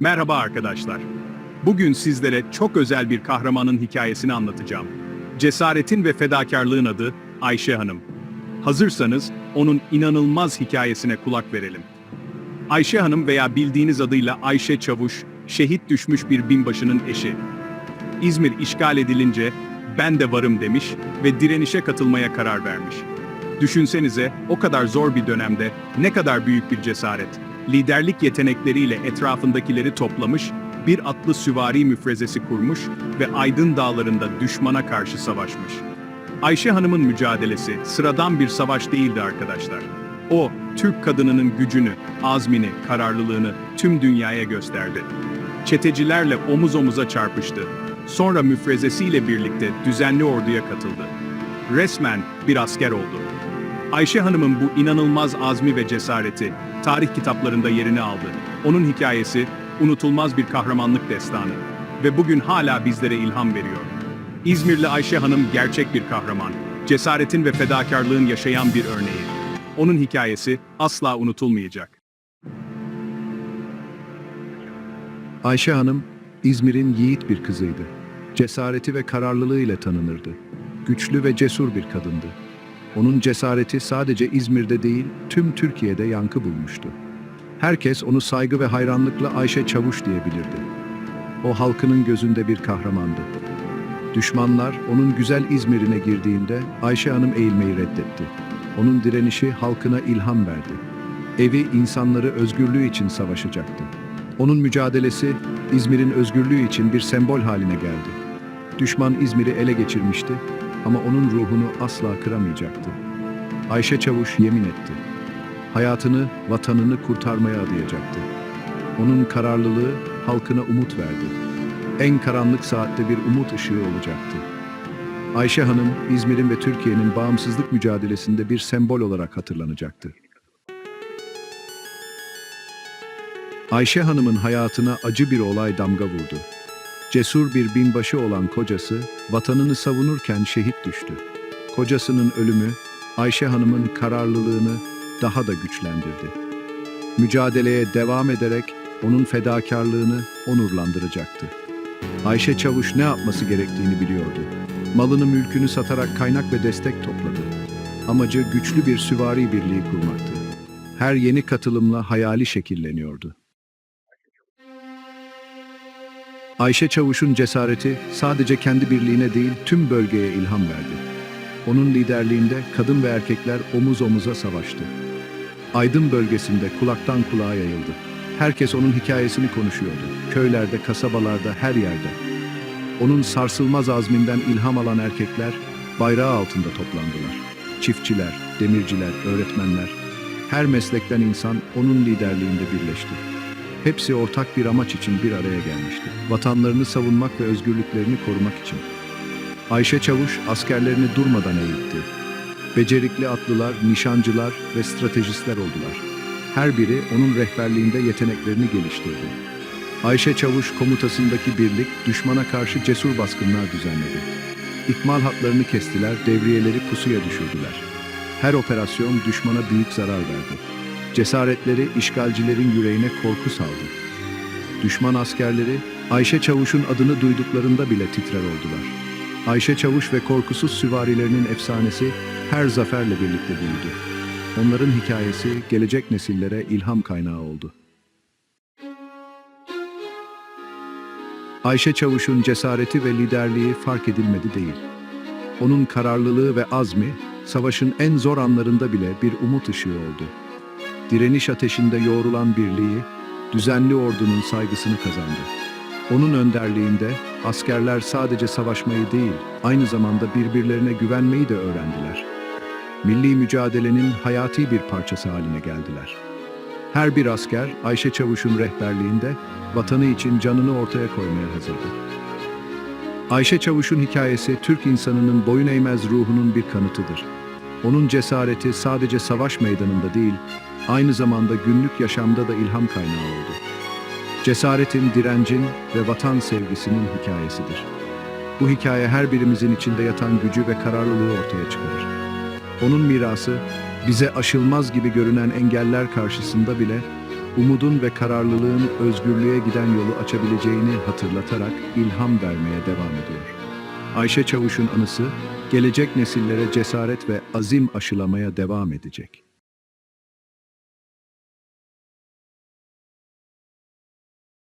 Merhaba arkadaşlar. Bugün sizlere çok özel bir kahramanın hikayesini anlatacağım. Cesaretin ve fedakarlığın adı Ayşe Hanım. Hazırsanız onun inanılmaz hikayesine kulak verelim. Ayşe Hanım veya bildiğiniz adıyla Ayşe Çavuş, şehit düşmüş bir binbaşının eşi. İzmir işgal edilince ben de varım demiş ve direnişe katılmaya karar vermiş. Düşünsenize o kadar zor bir dönemde ne kadar büyük bir cesaret. Liderlik yetenekleriyle etrafındakileri toplamış, bir atlı süvari müfrezesi kurmuş ve Aydın Dağları'nda düşmana karşı savaşmış. Ayşe Hanım'ın mücadelesi sıradan bir savaş değildi arkadaşlar. O, Türk kadınının gücünü, azmini, kararlılığını tüm dünyaya gösterdi. Çetecilerle omuz omuza çarpıştı. Sonra müfrezesiyle birlikte düzenli orduya katıldı. Resmen bir asker oldu. Ayşe Hanım'ın bu inanılmaz azmi ve cesareti tarih kitaplarında yerini aldı. Onun hikayesi unutulmaz bir kahramanlık destanı ve bugün hala bizlere ilham veriyor. İzmirli Ayşe Hanım gerçek bir kahraman, cesaretin ve fedakarlığın yaşayan bir örneği. Onun hikayesi asla unutulmayacak. Ayşe Hanım, İzmir'in yiğit bir kızıydı. Cesareti ve kararlılığıyla tanınırdı. Güçlü ve cesur bir kadındı. Onun cesareti sadece İzmir'de değil, tüm Türkiye'de yankı bulmuştu. Herkes onu saygı ve hayranlıkla Ayşe Çavuş diyebilirdi. O halkının gözünde bir kahramandı. Düşmanlar onun güzel İzmir'ine girdiğinde Ayşe Hanım eğilmeyi reddetti. Onun direnişi halkına ilham verdi. Evi insanları özgürlüğü için savaşacaktı. Onun mücadelesi İzmir'in özgürlüğü için bir sembol haline geldi. Düşman İzmir'i ele geçirmişti ama onun ruhunu asla kıramayacaktı. Ayşe Çavuş yemin etti. Hayatını, vatanını kurtarmaya adayacaktı. Onun kararlılığı halkına umut verdi. En karanlık saatte bir umut ışığı olacaktı. Ayşe Hanım, İzmir'in ve Türkiye'nin bağımsızlık mücadelesinde bir sembol olarak hatırlanacaktı. Ayşe Hanım'ın hayatına acı bir olay damga vurdu. Cesur bir binbaşı olan kocası, vatanını savunurken şehit düştü. Kocasının ölümü, Ayşe Hanım'ın kararlılığını daha da güçlendirdi. Mücadeleye devam ederek onun fedakarlığını onurlandıracaktı. Ayşe Çavuş ne yapması gerektiğini biliyordu. Malını mülkünü satarak kaynak ve destek topladı. Amacı güçlü bir süvari birliği kurmaktı. Her yeni katılımla hayali şekilleniyordu. Ayşe Çavuş'un cesareti sadece kendi birliğine değil tüm bölgeye ilham verdi. Onun liderliğinde kadın ve erkekler omuz omuza savaştı. Aydın bölgesinde kulaktan kulağa yayıldı. Herkes onun hikayesini konuşuyordu. Köylerde, kasabalarda, her yerde. Onun sarsılmaz azminden ilham alan erkekler bayrağı altında toplandılar. Çiftçiler, demirciler, öğretmenler, her meslekten insan onun liderliğinde birleşti. Hepsi ortak bir amaç için bir araya gelmişti. Vatanlarını savunmak ve özgürlüklerini korumak için. Ayşe Çavuş askerlerini durmadan eğitti. Becerikli atlılar, nişancılar ve stratejistler oldular. Her biri onun rehberliğinde yeteneklerini geliştirdi. Ayşe Çavuş komutasındaki birlik düşmana karşı cesur baskınlar düzenledi. İkmal hatlarını kestiler, devriyeleri pusuya düşürdüler. Her operasyon düşmana büyük zarar verdi. Cesaretleri işgalcilerin yüreğine korku saldı. Düşman askerleri Ayşe Çavuş'un adını duyduklarında bile titrer oldular. Ayşe Çavuş ve korkusuz süvarilerinin efsanesi her zaferle birlikte büyüdü. Onların hikayesi gelecek nesillere ilham kaynağı oldu. Ayşe Çavuş'un cesareti ve liderliği fark edilmedi değil. Onun kararlılığı ve azmi, savaşın en zor anlarında bile bir umut ışığı oldu. Direniş ateşinde yoğrulan birliği, düzenli ordunun saygısını kazandı. Onun önderliğinde askerler sadece savaşmayı değil, aynı zamanda birbirlerine güvenmeyi de öğrendiler. Milli mücadelenin hayati bir parçası haline geldiler. Her bir asker Ayşe Çavuş'un rehberliğinde vatanı için canını ortaya koymaya hazırdı. Ayşe Çavuş'un hikayesi Türk insanının boyun eğmez ruhunun bir kanıtıdır. Onun cesareti sadece savaş meydanında değil, aynı zamanda günlük yaşamda da ilham kaynağı oldu. Cesaretin, direncin ve vatan sevgisinin hikayesidir. Bu hikaye her birimizin içinde yatan gücü ve kararlılığı ortaya çıkarır. Onun mirası bize aşılmaz gibi görünen engeller karşısında bile umudun ve kararlılığın özgürlüğe giden yolu açabileceğini hatırlatarak ilham vermeye devam ediyor. Ayşe Çavuş'un anısı, gelecek nesillere cesaret ve azim aşılamaya devam edecek.